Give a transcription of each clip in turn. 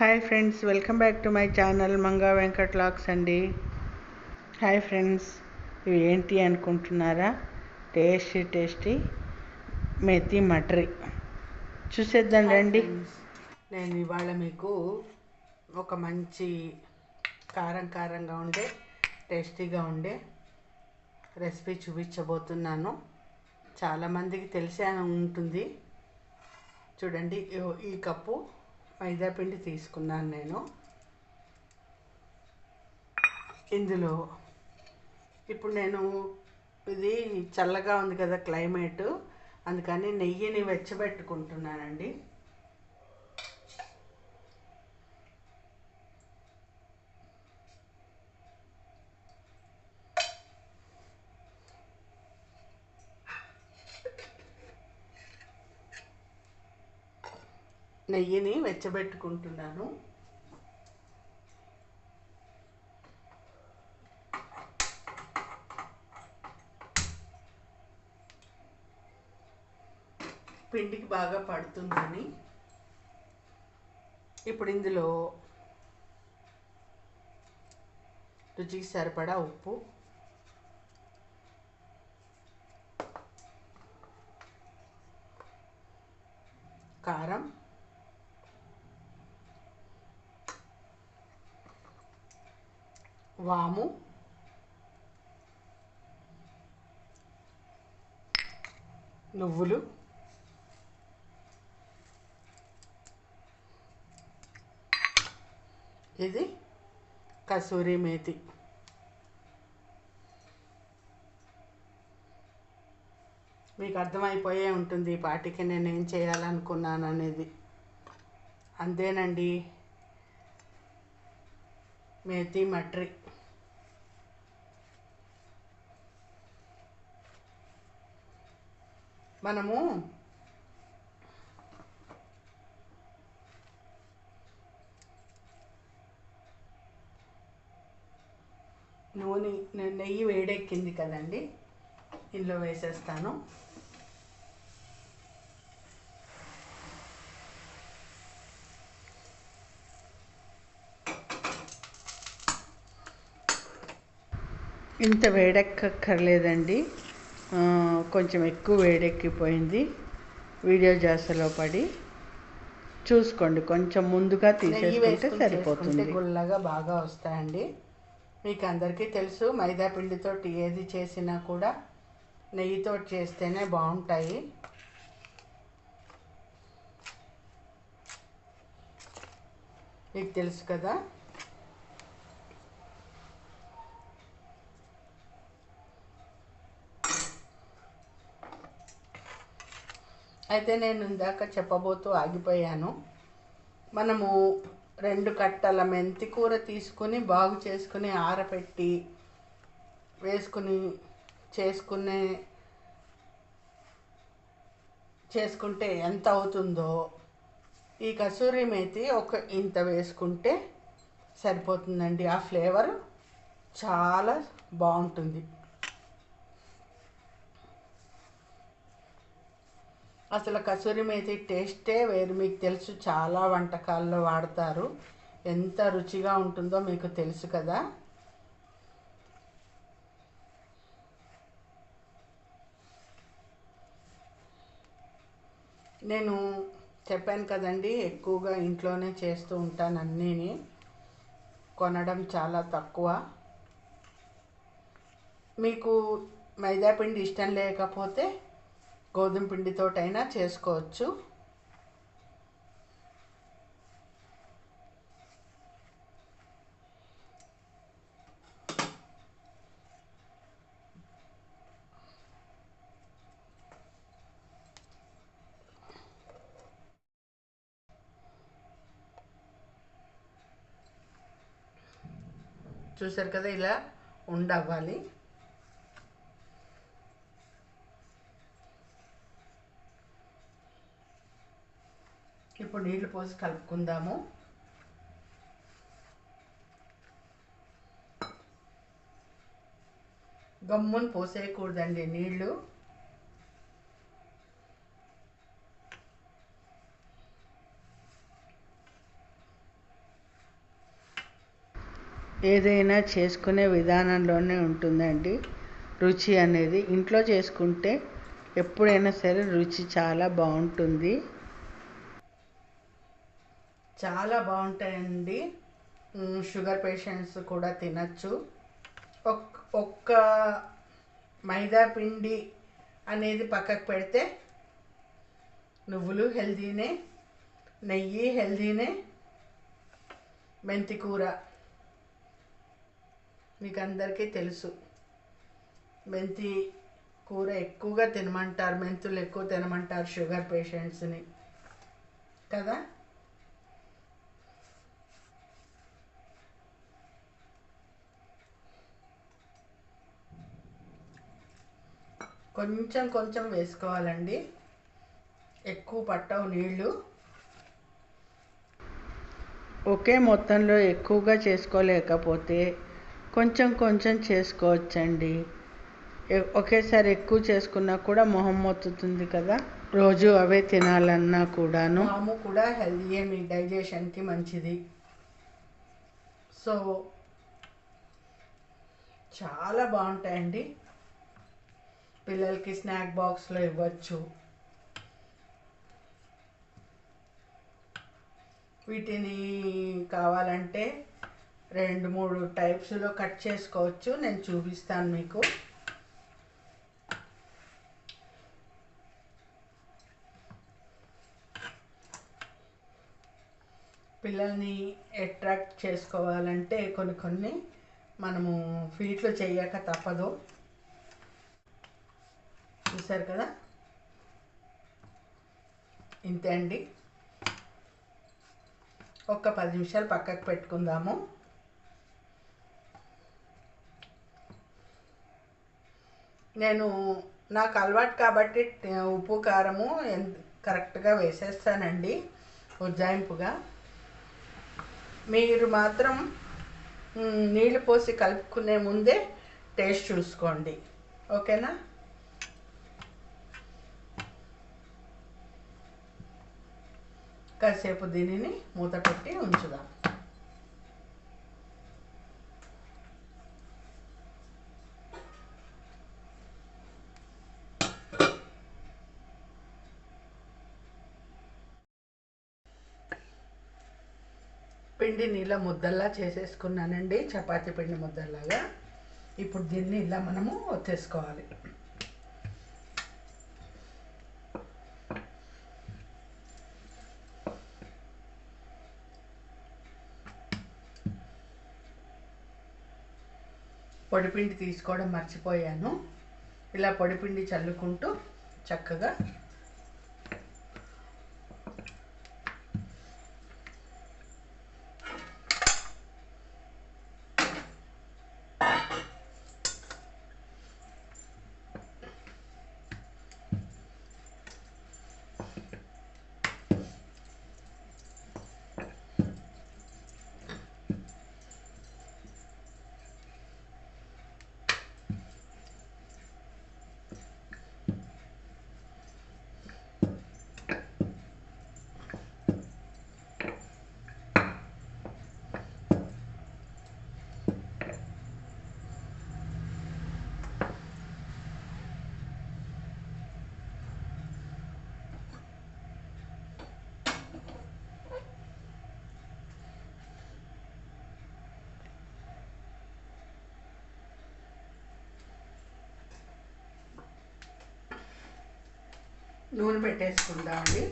Hi friends welcome back to my channel Manga Venkat lakhs అండి hi friends ఇవి ఏంటి అనుకుంటున్నారా? Tasty tasty methi mathri. చూసేద్దాం రండి. నేను ఇవాళ మీకు ఒక మంచి కారం కారంగా ఉండే టేస్టీగా ఉండే రెసిపీ చూపించబోతున్నాను. చాలామందికి తెలిసే ఉంటుంది. చూడండి ఈ కప్పు. మైదా పిండి తీసుకున్నాను నేను. ఇందులో ఇప్పుడు నేను ఇది చల్లగా ఉంది కదా క్లైమేట్. అందుకని నెయ్యిని వెచ్చబెట్టుకుంటున్నానండి. నెయ్యిని వెచ్చబెట్టుకుంటున్నాను. పిండికి బాగా పడుతుందని ఇప్పుడు ఇందులో రుచికి సరిపడా ఉప్పు కారం వాము. నువ్వులు. ఇది కసూరి మేతి. మీకు అర్థమైపోయే ఉంటుంది ఈ పాటికి నేను ఏం చేయాలనుకున్నాను అనేది అంతేనండి. మేతి మట్రి. మనము నూనె నెయ్యి వేడెక్కింది కదండి. ఇందులో వేసేస్తాను. ఇంత వేడెక్కర్లేదండి కొంచెం ఎక్కువ వేడెక్కిపోయింది. వీడియో జాసలో పడి చూసుకోండి. కొంచెం ముందుగా తీసేసుకుంటే సరిపోతుంది. గుల్లగా బాగా వస్తాయండి. మీకు అందరికీ తెలుసు మైదా పిండితో ఏది చేసినా కూడా నెయ్యితో చేస్తేనే బాగుంటాయి. మీకు తెలుసు కదా? అయితే నేను ఇందాక చెప్పబోతూ ఆగిపోయాను. మనము రెండు కట్టల మెంతి కూర తీసుకుని బాగు చేసుకుని ఆరబెట్టి వేసుకుని చేసుకునే చేసుకుంటే ఎంత అవుతుందో ఈ కసూరి మేతి ఒక ఇంత వేసుకుంటే సరిపోతుందండి. ఆ ఫ్లేవర్ చాలా బాగుంటుంది. అసలు కసూరి మేతి టేస్టే వేరు. మీకు తెలుసు చాలా వంటకాల్లో వాడతారు. ఎంత రుచిగా ఉంటుందో మీకు తెలుసు కదా. నేను చెప్పాను కదండి ఎక్కువగా ఇంట్లోనే చేస్తూ ఉంటాను అన్నీని. కొనడం చాలా తక్కువ. మీకు మైదాపిండి ఇష్టం లేకపోతే గోధుమ పిండితోటైనా చేసుకోవచ్చు. చూసారు కదా ఇలా ఉండవ్వాలి. ఇప్పుడు నీళ్ళు పోసి కలుపుకుందాము. గమ్మును పోసేయకూడదండి నీళ్ళు. ఏదైనా చేసుకునే విధానంలోనే ఉంటుందండి. రుచి అనేది ఇంట్లో చేసుకుంటే ఎప్పుడైనా సరే రుచి చాలా బాగుంటుంది. చాలా బాగుంటాయండి. షుగర్ పేషెంట్స్ కూడా తినచ్చు. ఒక్ ఒక్క మైదా పిండి అనేది పక్కకు పెడితే నువ్వులు హెల్దీనే నెయ్యి హెల్దీనే మెంతి కూర మీకు అందరికీ తెలుసు. మెంతి కూర ఎక్కువగా తినమంటారు మెంతులు ఎక్కువ తినమంటారు షుగర్ పేషెంట్స్ని. కదా? కొంచెం కొంచెం వేసుకోవాలండి. ఎక్కువ పట్టవు నీళ్ళు ఒకే మొత్తంలో ఎక్కువగా చేసుకోలేకపోతే కొంచెం కొంచెం చేసుకోవచ్చండి. ఒకేసారి ఎక్కువ చేసుకున్నా కూడా మొహం మొత్తుతుంది కదా. రోజు అవే తినాలన్నా కూడాను. మాము కూడా హెల్దీయే మీ డైజెషన్కి మంచిది. సో చాలా బాగుంటాయండి. పిల్లలకి స్నాక్ బాక్స్లో ఇవ్వచ్చు. వీటిని కావాలంటే రెండు మూడు టైప్స్లో కట్ చేసుకోవచ్చు. నేను చూపిస్తాను మీకు. పిల్లల్ని అట్రాక్ట్ చేసుకోవాలంటే కొన్ని కొన్ని మనము ఫీట్లు చేయక తప్పదు. చూసారు కదా? ఇంతే అండి. ఒక పది నిమిషాలు పక్కకు పెట్టుకుందాము. నేను నాకు అలవాటు కాబట్టి ఉప్పు కారము కరెక్ట్గా వేసేస్తానండి ఉజ్జాయింపుగా. మీరు మాత్రం నీళ్ళు పోసి కలుపుకునే ముందే టేస్ట్ చూసుకోండి. ఓకేనా? కాసేపు దీనిని మూత పెట్టి ఉంచుదాం. పిండిని ఇలా ముద్దల్లా చేసేసుకున్నానండి. చపాతీ పిండి ముద్దల్లాగా. ఇప్పుడు దీన్ని ఇలా మనము వచ్చేసుకోవాలి పొడిపిండి తీసుకోవడం మర్చిపోయాను. ఇలా పొడిపిండి చల్లుకుంటూ చక్కగా నూనె పెట్టేసుకుందామండి.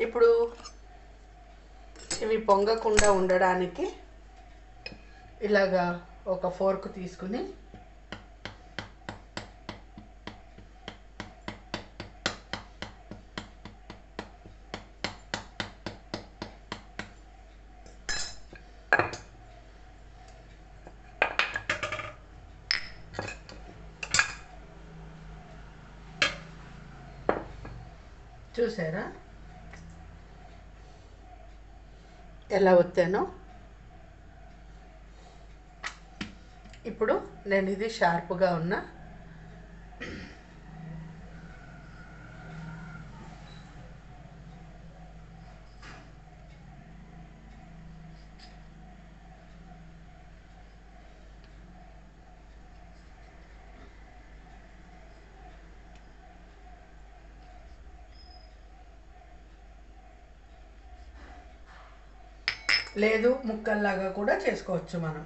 ఇప్పుడు ఇవి పొంగకుండా ఉండడానికి ఇలాగా ఒక ఫోర్క్ తీసుకుని చూసారా? ఎలా వచ్చానో ఇప్పుడు నేను ఇది షార్ప్గా ఉన్న. లేదు ముక్కల్లాగా కూడా చేసుకోవచ్చు మనం.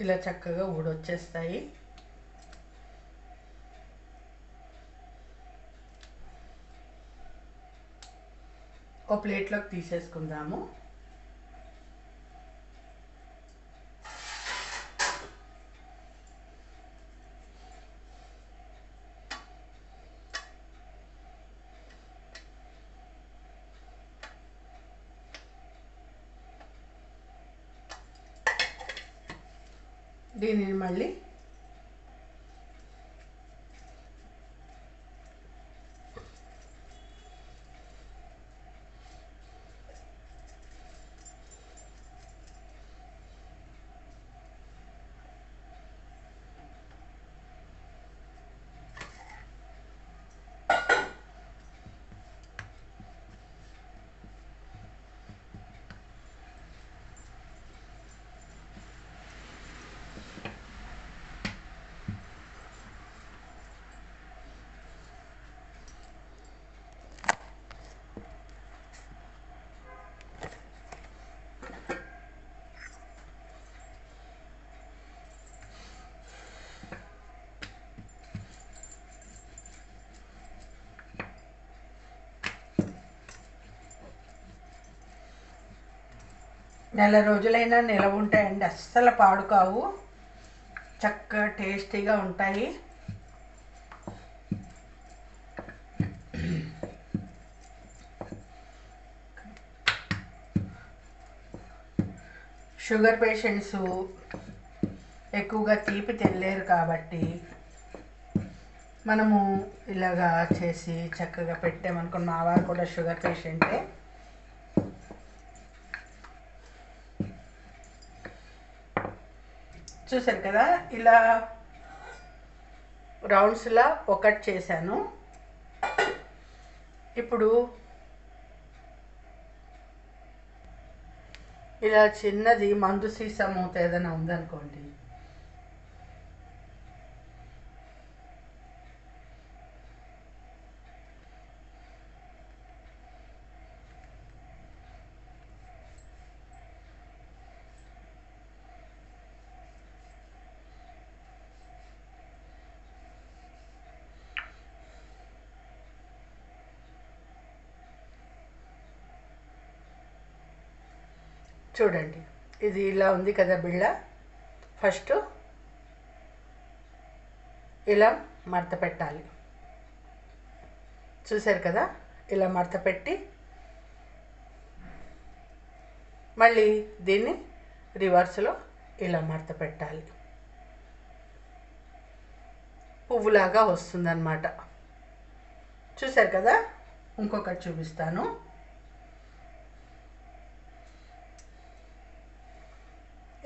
ఇలా చక్కగా ఊడొచ్చేస్తాయి. ఒక ప్లేట్లోకి తీసేసుకుందాము. దీనిని మళ్ళీ నెల రోజులైనా నిలవ ఉంటాయండి అస్సలు పాడుకావు. చక్కగా టేస్టీగా ఉంటాయి. షుగర్ పేషెంట్స్ ఎక్కువగా తీపి తినలేరు కాబట్టి మనము ఇలాగా చేసి చక్కగా పెట్టామనుకున్న మా వారు కూడా షుగర్ పేషెంటే చూసారు కదా ఇలా రౌండ్స్లా ఒకటి చేశాను. ఇప్పుడు ఇలా చిన్నది మందు సీసా మూత ఏదైనా ఉందనుకోండి. చూడండి. ఇది ఇలా ఉంది కదా బిళ్ళ. ఫస్ట్ ఇలా మడత పెట్టాలి. చూశారు కదా? ఇలా మడత పెట్టి మళ్ళీ దీన్ని రివర్స్లో ఇలా మడత పెట్టాలి. పువ్వులాగా వస్తుందన్నమాట. చూశారు కదా? ఇంకొకటి చూపిస్తాను.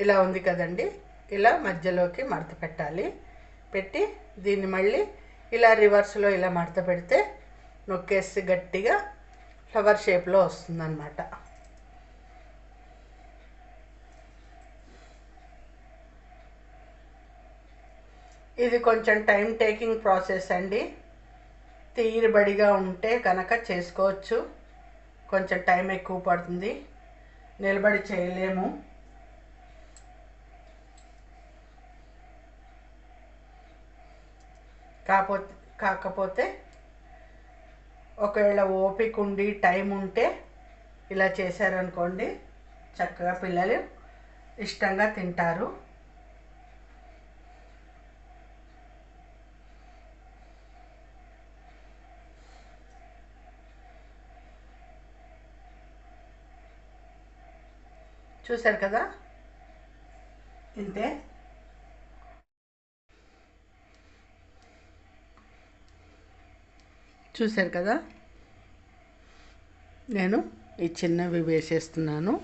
ఇలా ఉంది కదండి. ఇలా మధ్యలోకి మడత పెట్టాలి. పెట్టి దీన్ని మళ్ళీ ఇలా రివర్స్లో ఇలా మడత పెడితే నొక్కేసి గట్టిగా ఫ్లవర్ షేప్లో వస్తుందన్నమాట. ఇది కొంచెం టైం టేకింగ్ ప్రాసెస్ అండి. తీరుబడిగా ఉంటే కనుక చేసుకోవచ్చు. కొంచెం టైం ఎక్కువ పడుతుంది. నిలబడి చేయలేము. కాకపోతే కాకపోతే ఒకవేళ ఓపిక ఉండి టైం ఉంటే ఇలా చేశారనుకోండి చక్కగా పిల్లలు ఇష్టంగా తింటారు. చూశారు కదా? ఇంతే. చూశారు కదా? నేను ఈ చిన్నవి వేసేస్తున్నాను.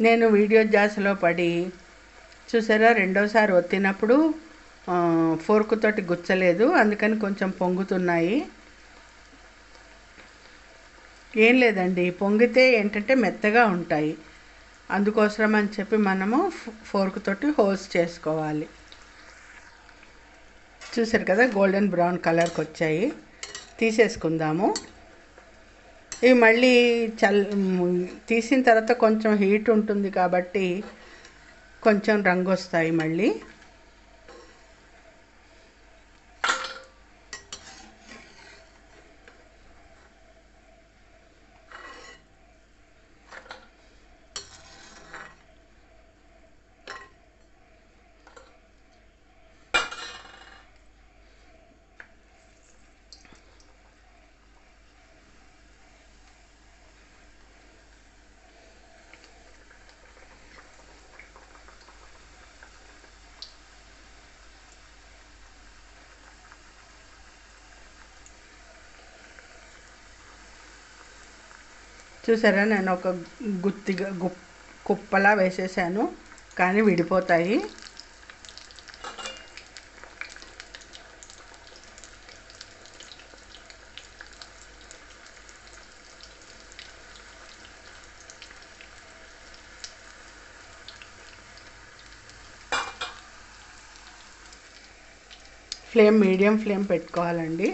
నేను వీడియో జాస్లో పడి చూసారా రెండోసారి ఒత్తినప్పుడు ఆ, ఫోర్క్ తోటి గుచ్చలేదు అందుకని కొంచెం పొంగుతున్నాయి. ఏం లేదండి పొంగితే ఏంటంటే మెత్తగా ఉంటాయి. అందుకోసం అని చెప్పి మనము ఫ్- ఫోర్క్ తోటి హోల్స్ చేసుకోవాలి. చూసారు కదా గోల్డెన్ బ్రౌన్ కలర్కి వచ్చాయి తీసేసుకుందాము. ఇవి మళ్ళీ చల్ తీసిన తర్వాత కొంచెం హీట్ ఉంటుంది కాబట్టి కొంచెం రంగు వస్తాయి మళ్ళీ. చూసారా? నేను ఒక గుత్తిగా గు కుప్పలా వేసేసాను కానీ విడిపోతాయి. ఫ్లేమ్ మీడియం ఫ్లేమ్ పెట్టుకోవాలండి.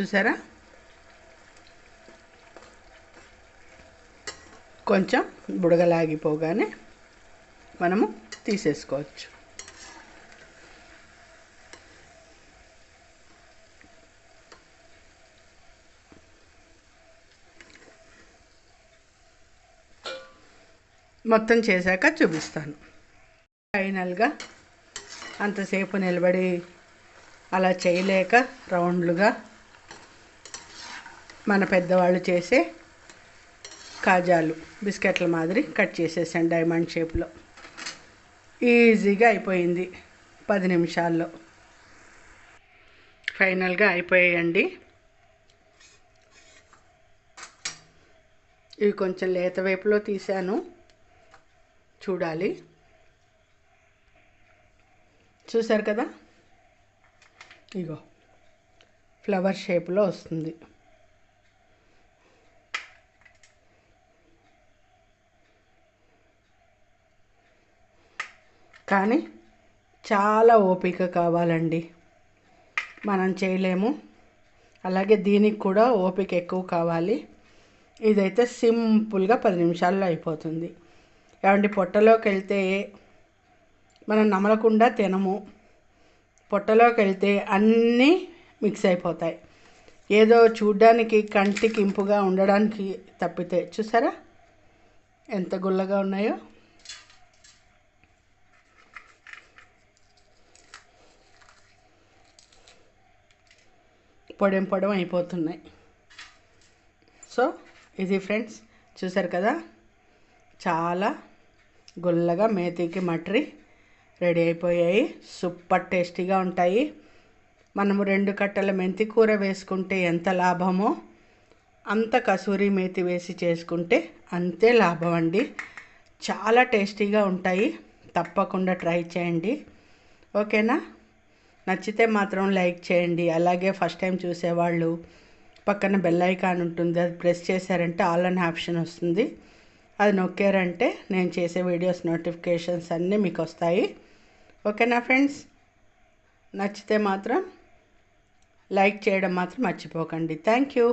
చూసారా? కొంచెం బుడగలాగిపోగానే మనము తీసేసుకోవచ్చు. మొత్తం చేశాక చూపిస్తాను. ఫైనల్గా అంతసేపు నిలబడి అలా చేయలేక రౌండ్లుగా మన పెద్దవాళ్ళు చేసే కాజాలు బిస్కెట్ల మాదిరి కట్ చేసేసాను డైమండ్ షేప్లో. ఈజీగా అయిపోయింది పది నిమిషాల్లో. ఫైనల్గా అయిపోయాయండి. ఇవి కొంచెం లేత వైపులో తీసాను చూడాలి. చూసారు కదా? ఇగో ఫ్లవర్ షేప్లో వస్తుంది. కానీ చాలా ఓపిక కావాలండి. మనం చేయలేము. అలాగే దీనికి కూడా ఓపిక ఎక్కువ కావాలి. ఇదైతే సింపుల్గా పది నిమిషాల్లో అయిపోతుంది. ఏమండి పొట్టలోకి వెళ్తే మనం నమలకుండా తినము. పొట్టలోకి వెళ్తే అన్నీ మిక్స్ అయిపోతాయి. ఏదో చూడ్డానికి కంటికి ఇంపుగా ఉండడానికి తప్పితే చూసారా? ఎంత గుల్లగా ఉన్నాయో? పొడెం పొడం అయిపోతున్నాయి. సో ఇది ఫ్రెండ్స్ చూసారు కదా? చాలా గుల్లగా మేతికి మటరి రెడీ అయిపోయాయి. సూపర్ టేస్టీగా ఉంటాయి. మనము రెండు కట్టల మెంతి కూర వేసుకుంటే ఎంత లాభమో అంత కసూరి మేతి వేసి చేసుకుంటే అంతే లాభం అండి. చాలా టేస్టీగా ఉంటాయి. తప్పకుండా ట్రై చేయండి. ఓకేనా? నచ్చితే మాత్రం లైక్ చేయండి. అలాగే ఫస్ట్ టైం చూసేవాళ్ళు పక్కన బెల్ ఐకాన్ ఉంటుంది అది ప్రెస్ చేశారంటే ఆల్ అన్ ఆప్షన్ వస్తుంది. అది నొక్కారంటే నేను చేసే వీడియోస్ నోటిఫికేషన్స్ అన్నీ మీకు వస్తాయి. ఓకేనా ఫ్రెండ్స్? నచ్చితే మాత్రం లైక్ చేయడం మాత్రం మర్చిపోకండి. Thank you.